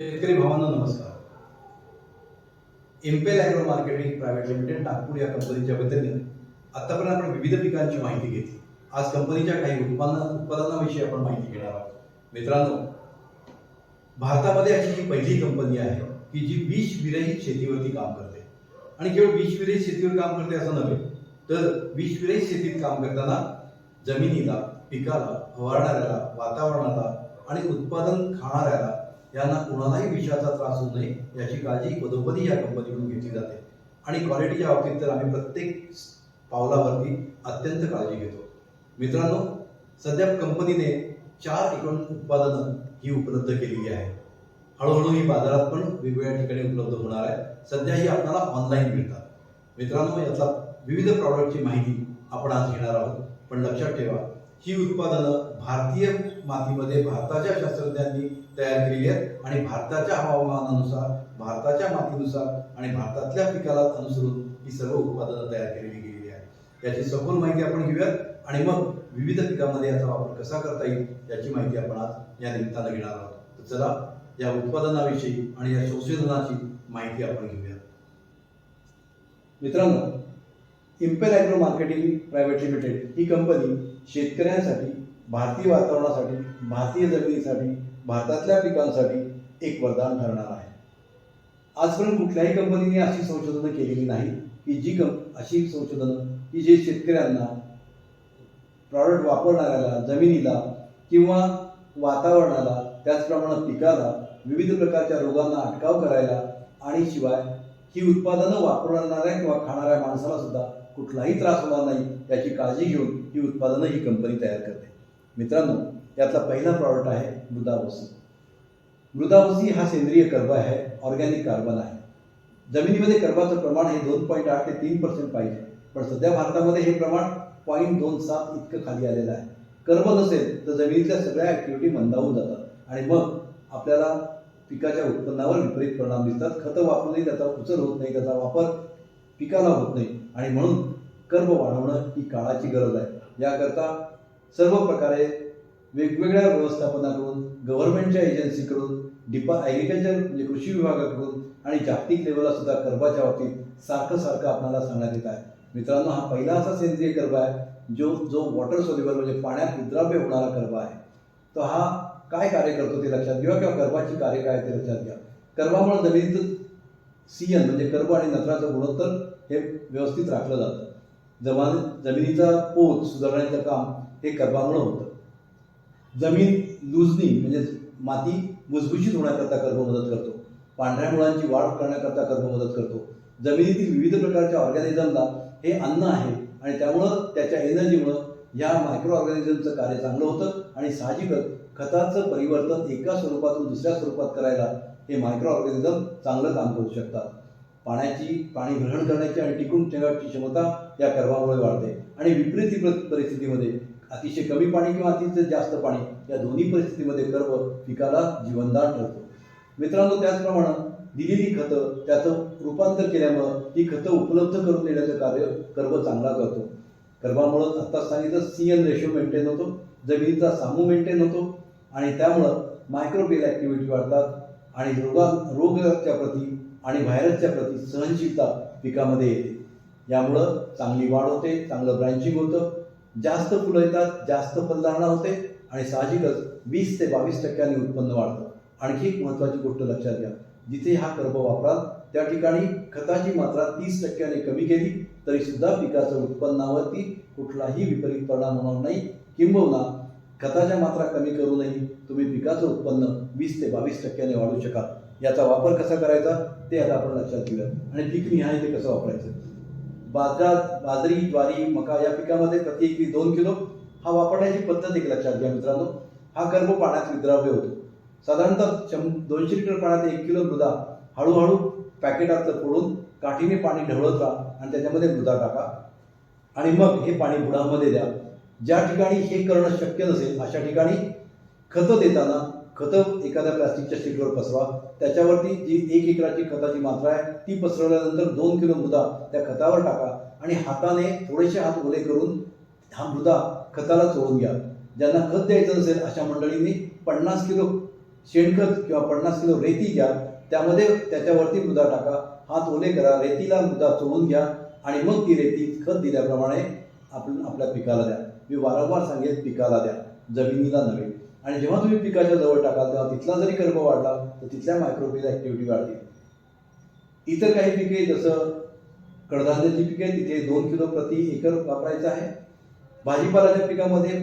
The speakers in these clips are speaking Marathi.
शेतकरी भावांना नमस्कार. Impel Agro Marketing Private Limited Nagpur या कंपनीच्या वतीने आतापर्यंत आपण विविध पिकांची माहिती घेतली. आज कंपनीच्या काही उत्पादना उत्पादनाविषयी आपण माहिती घेणार आहोत. मित्रांनो भारतामध्ये अशी ही पहिली कंपनी आहे की जी विष विरहित शेतीवरती काम करते. आणि केवळ विष विरहित शेतीवर काम करते असं नव्हे तर विष विरहित शेतीत काम करताना जमिनीला पिकाला फवारणाऱ्याला वातावरणाला आणि उत्पादन खाणाऱ्याला यांना कोणालाही विषाचा त्रास होऊ नये याची काळजी पदोपदी या कंपनीकडून घेतली जाते. आणि क्वालिटीच्या बाबतीत तर आम्ही प्रत्येक पावलावरती अत्यंत काळजी घेतो. मित्रांनो सध्या कंपनीने चार एकूण उत्पादनं ही उपलब्ध केलेली आहे हळूहळू ही बाजारात पण वेगवेगळ्या ठिकाणी उपलब्ध होणार आहे सध्या ही आपल्याला ऑनलाईन मिळतात. मित्रांनो याचा विविध प्रॉडक्टची माहिती आपण आज घेणार आहोत. पण लक्षात ठेवा ही उत्पादनं भारतीय मातीमध्ये भारताच्या शास्त्रज्ञांनी तयार केलेली आहेत. आणि भारताच्या हवामानानुसार भारताच्या मातीनुसार आणि भारतातल्या पिकाला अनुसरून ही सर्व उत्पादनं तयार केलेली गेलेली आहेत. याची सखोल माहिती आपण घेऊयात. आणि मग विविध पिकामध्ये याचा वापर कसा करता येईल याची माहिती आपण आज या निमित्तानं घेणार आहोत. तर चला या उत्पादनाविषयी आणि या संशोधनाची माहिती आपण घेऊया मित्रांनो Impel Agro Marketing Private Limited ही कंपनी शेतकऱ्यांसाठी भारतीय वातावरणासाठी भारतीय जमिनीसाठी भारतातल्या पिकांसाठी एक वरदान ठरणार आहे. आजपर्यंत कुठल्याही कंपनीने अशी संशोधनं केलेली नाही की जी कं अशी संशोधनं की जे शेतकऱ्यांना प्रॉडक्ट वापरणाऱ्याला जमिनीला किंवा वातावरणाला त्याचप्रमाणे पिकाला विविध प्रकारच्या रोगांना अटकाव करायला आणि शिवाय ही उत्पादनं वापरणाऱ्या किंवा खाणाऱ्या माणसाला सुद्धा कुठलाही त्रास होणार नाही याची काळजी घेऊन ही उत्पादनं ही कंपनी तयार करते. मित्रांनो यातला पहिला प्रॉडक्ट आहे मृदावसी. मृदावसी हा सेंद्रिय कर्ब आहे ऑर्गॅनिक कार्बन आहे. जमिनीमध्ये कर्बाचं प्रमाण हे दोन पॉईंट आठ ते तीन पर्सेंट पाहिजे. पण सध्या भारतामध्ये हे प्रमाण पॉईंट दोन सात इतकं खाली आलेलं आहे. कर्ब नसेल तर जमिनीतल्या सगळ्या ॲक्टिव्हिटी मंदावून जातात. आणि मग आपल्याला पिकाच्या उत्पन्नावर विपरीत परिणाम दिसतात. खतं वापरूनही त्याचा उचल होत नाही त्याचा वापर पिकाला होत नाही. आणि म्हणून कर्ब वाढवणं ही काळाची गरज आहे. याकरता सर्व प्रकारे वेगवेगळ्या व्यवस्थापनाकडून गव्हर्नमेंटच्या एजन्सीकडून डिपा ॲग्रिकल्चर म्हणजे कृषी विभागाकडून आणि जागतिक लेवलला सुद्धा कर्बाच्या बाबतीत सारखं सारखं आपल्याला सांगण्यात येत आहे. मित्रांनो हा पहिला असा सेंद्रिय कर्ब आहे जो जो वॉटर सोल्युबल म्हणजे पाण्यात उद्राव्य होणारा कर्ब आहे. तर हा काय कार्य करतो ते लक्षात घ्या किंवा कर्बाची कार्य काय ते लक्षात घ्या. कर्बामुळे जमिनीत सीएन म्हणजे कर्ब आणि नत्राचं गुणोत्तर हे व्यवस्थित राखलं जातं. जमा जमिनीचा पोत सुधारण्याचं काम हे कर्बामुळे होतं. जमीन लुजणी म्हणजे माती भुसभुशीत होण्याकरता कर्म मदत करतो. पांढऱ्या मुळांची वाढ करण्याकरता कर्ब मदत करतो. जमिनीतील विविध प्रकारच्या ऑर्गॅनिझमला हे अन्न आहे आणि त्यामुळं त्याच्या एनर्जीमुळं या मायक्रो ऑर्गॅनिझमचं कार्य चांगलं होतं आणि साहजिकच खताचं परिवर्तन एका स्वरूपातून दुसऱ्या स्वरूपात करायला हे मायक्रो ऑर्गॅनिझम चांगलं काम करू शकतात. पाण्याची पाणी ग्रहण करण्याची आणि टिकून ठेवण्याची क्षमता या कर्मामुळे वाढते. आणि विपरीत परिस्थितीमध्ये अतिशय कमी पाणी किंवा अतिशय जास्त पाणी या दोन्ही परिस्थितीमध्ये कर्व पिकाला जीवनदान ठरतो. मित्रांनो त्याचप्रमाणे दिलेली खतं त्याचं रूपांतर केल्यामुळं ही खतं उपलब्ध करून देण्याचं कार्य कर्व चांगला करतो. कर्वामुळं आत्ता सांगितलं सी एन रेशो मेंटेन होतो जमिनीचा सामू मेंटेन होतो आणि त्यामुळं मायक्रोबेल ॲक्टिव्हिटी वाढतात आणि रोगा रोगाच्या प्रती आणि व्हायरसच्या प्रती सहनशीलता पिकामध्ये येते. यामुळं चांगली वाढ होते चांगलं ब्रँचिंग होतं जास्त फुलं येतात जास्त फलधारणा होते आणि साहजिकच वीस ते बावीस टक्क्यांनी उत्पन्न वाढतं. आणखी एक महत्त्वाची गोष्ट लक्षात घ्या. जिथे हा कर्ब वापराल त्या ठिकाणी खताची मात्रा तीस टक्क्याने कमी केली तरी सुद्धा पिकाचं उत्पन्नावरती कुठलाही विपरीत परिणाम होणार नाही. किंबहुना खताच्या मात्रा कमी करूनही तुम्ही पिकाचं उत्पन्न वीस ते बावीस टक्क्याने वाढवू शकाल. याचा वापर कसा करायचा? ते आता आपण लक्षात घेऊया आणि पीक निहाय ते कसं वापरायचं? बाजरा बाजरी ज्वारी मका या पिकामध्ये प्रति एकरी दोन किलो हा वापरण्याची पद्धत एक लक्षात घ्या मित्रांनो. हा कर्म पाण्यात विद्राव्य होतो. साधारणतः शं दोनशे लिटर पाण्यात एक किलो मृदा हळूहळू पॅकेटातलं फोडून काठीने पाणी ढवळत राहा आणि त्याच्यामध्ये मृदा टाका. आणि मग हे पाणी बुडामध्ये द्या. ज्या ठिकाणी हे करणं शक्य नसेल अशा ठिकाणी खतं देताना खतं एखाद्या प्लास्टिकच्या शीटवर पसरवा. त्याच्यावरती जी एक एकराची खताची मात्रा आहे ती पसरवल्यानंतर दोन किलो मृदा त्या खतावर टाका आणि हाताने थोडेसे हात ओले करून हा मृदा खताला चोळून घ्या. ज्यांना खत द्यायचं नसेल अशा मंडळींनी पन्नास किलो शेणखत किंवा पन्नास किलो रेती घ्या. त्यामध्ये त्याच्यावरती मृदा टाका हात ओले करा रेतीला मृदा चोळून घ्या आणि मग ती रेती खत दिल्याप्रमाणे आपण आपल्या पिकाला द्या. मी वारंवार सांगेल पिकाला द्या जमिनीला नव्हे आणि जेव्हा तुम्ही पिकाच्या जवळ टाकाल तेव्हा तिथला जरी कर्ब वाढला तर तिथल्या मायक्रोबीज ॲक्टिव्हिटी वाढते इतर काही पिके जसं कडधान्याची पिके तिथे दोन किलो प्रति एकर वापरायचं आहे. भाजीपाल्याच्या पिकामध्ये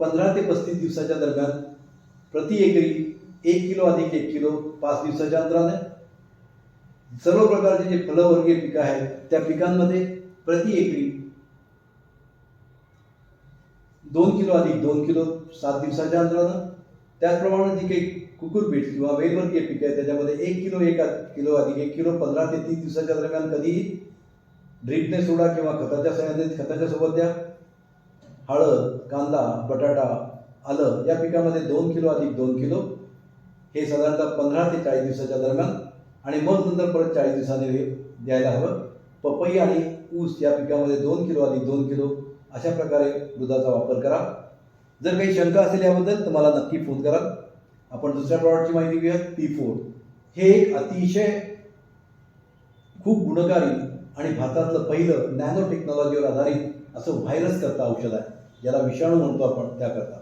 पंधरा ते पस्तीस दिवसाच्या दरम्यान प्रति एकरी एक किलो अधिक एक किलो पाच दिवसाच्या अंतराने. सर्व प्रकारचे जे फलवर्गीय पिकं आहेत त्या पिकांमध्ये प्रति एकरी दोन किलो अधिक दोन किलो सात दिवसाच्या अंतरानं त्याचप्रमाणे जी काही कुकुरपीठ किंवा वेलवर्गीय पिकं आहेत त्याच्यामध्ये एक किलो एक किलो अधिक एक किलो पंधरा ते तीस दिवसाच्या दरम्यान कधीही ड्रीपने सोडा किंवा खताच्या सहाय्याने खताच्या सोबत द्या. हळद कांदा बटाटा आलं या पिकामध्ये दोन किलो अधिक दोन किलो. हे साधारणतः पंधरा ते चाळीस दिवसाच्या दरम्यान. आणि मग नंतर परत चाळीस दिवसांनी हे द्यायला हवं. पपई आणि ऊस या पिकामध्ये दोन किलो अधिक दोन किलो. अशा प्रकारे दुधाचा वापर करा. जर काही शंका असेल याबद्दल तर मला नक्की फोन करा. आपण दुसऱ्या प्रॉडक्टची माहिती घेऊया पी फोर हे एक अतिशय खूप गुणकारी आणि भारतातलं पहिलं नॅनो टेक्नॉलॉजीवर आधारित असं व्हायरस करता औषध आहे. ज्याला विषाणू म्हणतो आपण त्याकरता.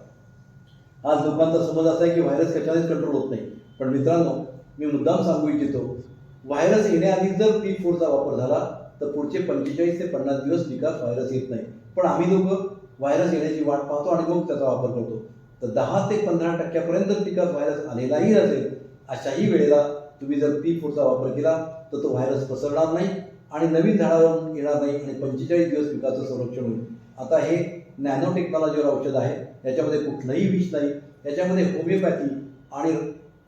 आज लोकांचा समज असा आहे की व्हायरस कशानेच कंट्रोल होत नाही. पण मित्रांनो मी मुद्दाम सांगू इच्छितो व्हायरस येण्याआधी जर पी फोरचा वापर झाला तर पुढचे पंचेचाळीस ते पन्नास दिवस निकाल व्हायरस येत नाही. पण आम्ही लोक व्हायरस येण्याची वाट पाहतो आणि मग त्याचा वापर करतो. तर दहा ते पंधरा टक्क्यापर्यंत पिकात व्हायरस आलेलाही नसेल अशाही वेळेला तुम्ही जर पी फोरचा वापर केला तर तो व्हायरस पसरणार नाही आणि नवीन झाडावर येणार नाही आणि पंचेचाळीस दिवस पिकाचं संरक्षण होईल. आता हे नॅनो टेक्नॉलॉजीवर औषध आहे याच्यामध्ये कुठलंही विष नाही. याच्यामध्ये होमिओपॅथी आणि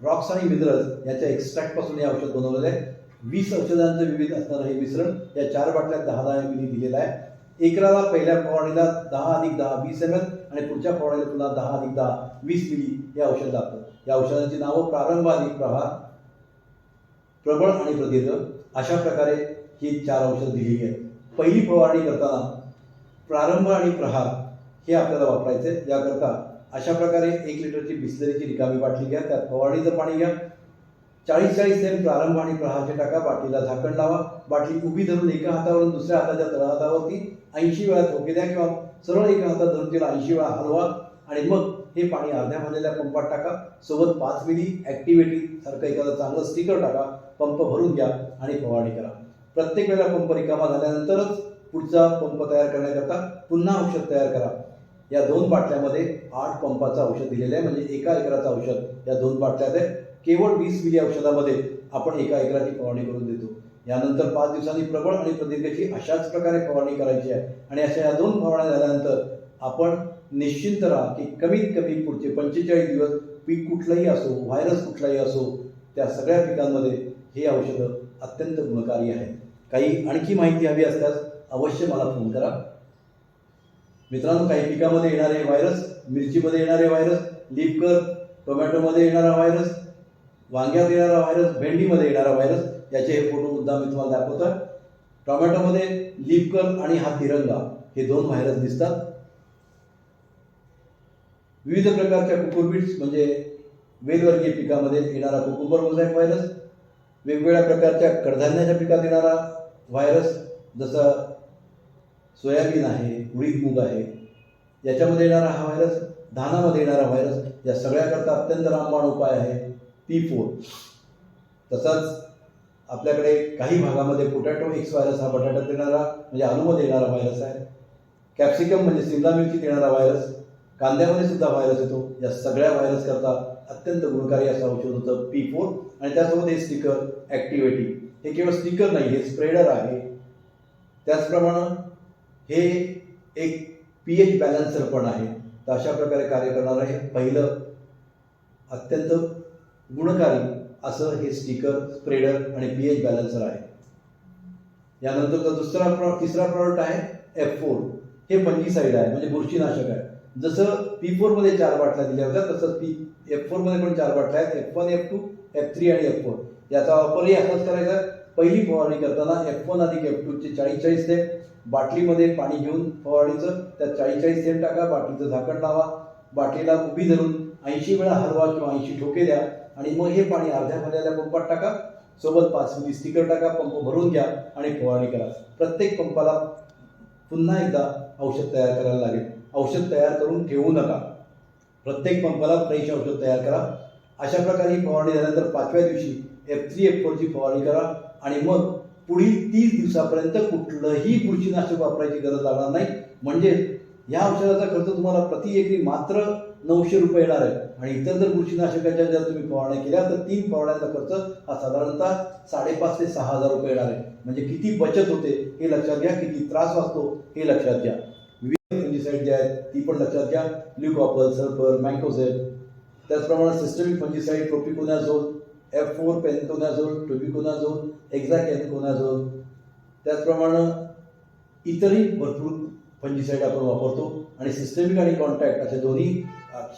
रॉक्स आणि मिनरल्स याच्या एक्स्ट्रॅक्टपासून हे औषध बनवलेलं आहे. वीस औषधांचं विविध असणारं हे मिश्रण या चार बाटल्यात दहा दहा मिली दिलेलं आहे. एकराला पहिल्या फवारणीला दहा अधिक दहा वीस एम एल आणि पुढच्या फवारणीला पुन्हा दहा अधिक दहा वीस मिली हे औषध लागतं. या औषधांची नावं प्रारंभ अधिक प्रहार प्रबळ आणि प्रदीर्घ अशा प्रकारे ही चार औषधं दिलेली आहेत. पहिली फवारणी करताना प्रारंभ आणि प्रहार हे आपल्याला वापरायचे. याकरता अशा प्रकारे एक लिटरची बिस्लरीची रिकामी बाटली घ्या त्यात फवारणीचं पाणी घ्या चाळीस चाळीस थेंब प्रारंभ आणि प्रहारचे टाका बाटलीला झाकण लावा बाटली उभी धरून एका हातावरून दुसऱ्या हाताच्या तळहातावरती ऐंशी वेळा ठोके द्या किंवा सरळ एका हातात धरून तिला ऐंशी वेळा हलवा आणि मग हे पाणी अर्ध्या भरलेल्या पंपात टाका. सोबत पाच मिली ॲक्टिव्हिटी सारखं एखादं चांगलं स्टिकर टाका पंप भरून घ्या आणि फवारणी करा. प्रत्येक वेळेला पंप रिकामा झाल्यानंतरच पुढचा पंप तयार करण्याकरता पुन्हा औषध तयार करा. या दोन बाटल्यामध्ये आठ पंपाचं औषध दिलेलं आहे म्हणजे एका एकराचं औषध या दोन बाटल्यात आहे. केवळ वीस मिली औषधामध्ये आपण एका एकराची फवारणी करून देतो. यानंतर पाच दिवसांनी प्रबळ आणि प्रदीर्घची अशाच प्रकारे फवारणी करायची आहे. आणि अशा या दोन फवारण्या झाल्यानंतर आपण निश्चिंत राहा की कमीत कमी पुढचे पंचेचाळीस दिवस पीक कुठलंही असो व्हायरस कुठलाही असो त्या सगळ्या पिकांमध्ये हे औषधं अत्यंत गुणकारी आहेत. काही आणखी माहिती हवी असल्यास अवश्य मला फोन करा. मित्रांनो काही पिकामध्ये येणारे व्हायरस मिरचीमध्ये येणारे व्हायरस लिपकर टोमॅटोमध्ये येणारा व्हायरस वांग्यात येणारा व्हायरस भेंडीमध्ये येणारा व्हायरस याचे हे फोटो मुद्दा मी तुम्हाला दाखवतोय. टोमॅटोमध्ये लीपकर आणि हा तिरंगा हे दोन व्हायरस दिसतात. विविध प्रकारच्या कुकुरबिट्स म्हणजे वेलवर्गीय पिकामध्ये येणारा कुकुंबर मोझॅक व्हायरस वेगवेगळ्या प्रकारच्या कडधान्याच्या पिकात येणारा व्हायरस जसं सोयाबीन आहे उडीद मूग आहे याच्यामध्ये येणारा हा व्हायरस धानामध्ये येणारा व्हायरस या सगळ्याकरता अत्यंत रामबाण उपाय आहे. पी फोर तसाच आपल्याकडे काही भागामध्ये पोटॅटो एक्स व्हायरस हा बटाट्यात देणारा म्हणजे आलूमध्ये येणारा व्हायरस आहे. कॅप्सिकम म्हणजे सिमला मिरची देणारा व्हायरस कांद्यामध्ये सुद्धा व्हायरस येतो. या सगळ्या व्हायरस करता अत्यंत गुणकारी असं औषध होतं पी फोर आणि त्यासोबत हे स्टिकर ॲक्टिव्हिटी हे केवळ स्टिकर नाही हे स्प्रेडर आहे. त्याचप्रमाणे हे एक पी एच बॅलन्सर पण आहे. तर अशा प्रकारे कार्य करणारं हे पहिलं अत्यंत गुणकारी असं हे स्टिकर स्प्रेडर आणि पी एच बॅलन्सर आहे. यानंतरचा दुसरा प्रॉ तिसरा प्रॉडक्ट आहे एफ फोर हे पंजीसाईड आहे म्हणजे बुरशीनाशक आहे. जसं पी फोरमध्ये चार बाटल्या दिल्या होत्या तसंच पी एफ फोरमध्ये पण चार बाटल्या आहेत. F one F two F three आणि एफ फोर याचा वापरही असाच करायचा आहे. पहिली फवारणी करताना एफ वन अधिक एफ टूचे चाळीस चाळीस थेंब बाटलीमध्ये पाणी घेऊन फवारणीचं त्यात चाळीस चाळीस थेंब टाका. बाटलीचं झाकण लावा. बाटलीला उभी धरून ऐंशी वेळा हलवा किंवा ऐंशी ठोके द्या. आणि मग हे पाणी अर्ध्या भरलेल्या पंपात टाका. सोबत पाच मिली स्टिकर टाका पंप भरून घ्या आणि फवारणी करा. प्रत्येक पंपाला पुन्हा एकदा औषध तयार करायला लागेल. औषध तयार करून ठेवू नका. प्रत्येक पंपाला फ्रेश औषध तयार करा. अशा प्रकारे ही फवारणी झाल्यानंतर पाचव्या दिवशी एफ थ्री एफ फोरची फवारणी करा. आणि मग पुढील तीस दिवसापर्यंत कुठलंही बुरशीनाशक वापरायची गरज लागणार नाही. म्हणजे या औषधाचा खर्च तुम्हाला प्रति एकरी मात्र नऊशे रुपये येणार आहे आणि इतर जर बुरशीनाशकाच्या जर तुम्ही फवारण्या केल्या तर तीन फवारण्याचा खर्च हा साधारणतः साडेपाच ते सहा हजार रुपये येणार आहे. म्हणजे किती बचत होते हे लक्षात घ्या किती त्रास वाचतो हे लक्षात घ्या. विविध फंजिसाईड जे आहेत ती पण लक्षात घ्या. ल्युकॉपर सल्फर मँकोझेल त्याचप्रमाणे systemic fungicide propiconazole F four penconazole tebuconazole hexaconazole त्याचप्रमाणे इतरही भरपूर फंजीसाईड आपण वापरतो. आणि सिस्टमिक आणि कॉन्टॅक्ट असे दोन्ही